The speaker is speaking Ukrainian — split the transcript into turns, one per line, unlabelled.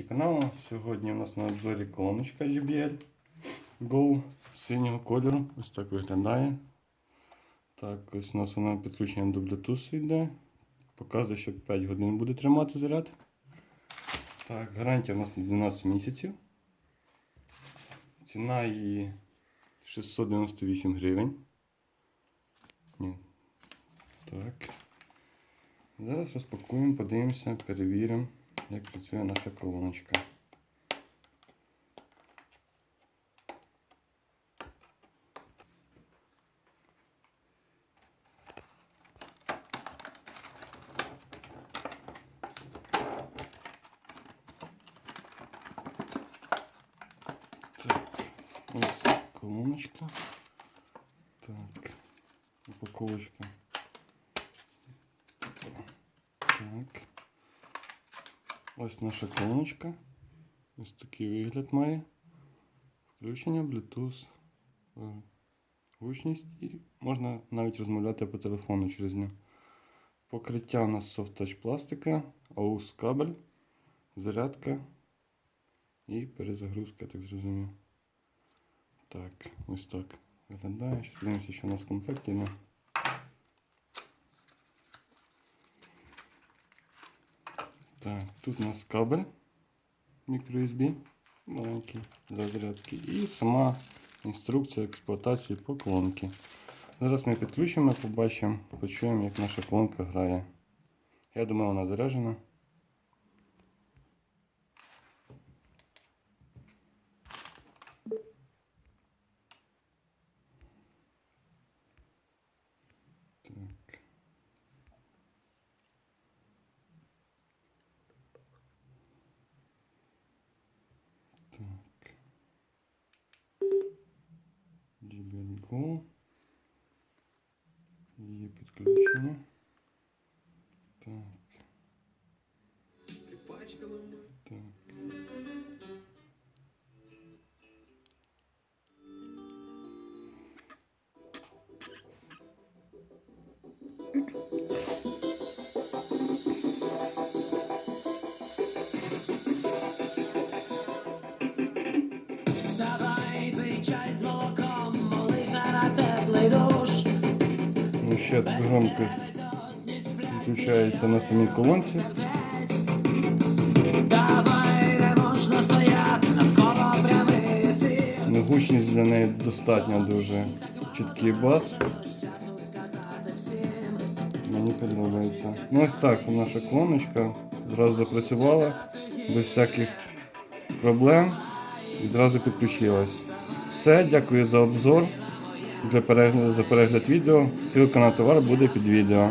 каналу. Сьогодні у нас на обзорі колоночка JBL Go синього кольору. Ось так виглядає. Так, ось у нас вона підключення до Bluetooth йде. Показує, що 5 годин буде тримати заряд. Так, гарантія у нас на 12 місяців. Ціна її 698 гривень. Ні. Так. Зараз розпакуємо, подивимося, перевіримо, як працює наша колоночка. Ось колоночка. Так, упаковочка. Так. Ось наша колоночка. Ось такий вигляд має. Включення, Bluetooth, е, гучність і можна навіть розмовляти по телефону через нього. Покриття у нас touch пластика, AUX кабель, зарядка і перезагрузка, так зрозумів. Так, ось так виглядає. Що у нас в комплекті. Так, тут у нас кабель microUSB маленький для зарядки і сама інструкція експлуатації поклонки. Зараз ми підключимо, побачимо, почуємо, як наша клонка грає. Я думаю, вона заряджена. Так. Так. JBL Її. Так. Так. Ще громкость включається на самій колонці. Гучність для неї достатньо дуже чіткий бас. Мені подобається. Ну ось так наша колоночка зразу запрацювала без всяких проблем і зразу підключилась. Все, дякую за обзор, за перегляд відео. Ссылка на товар буде під відео.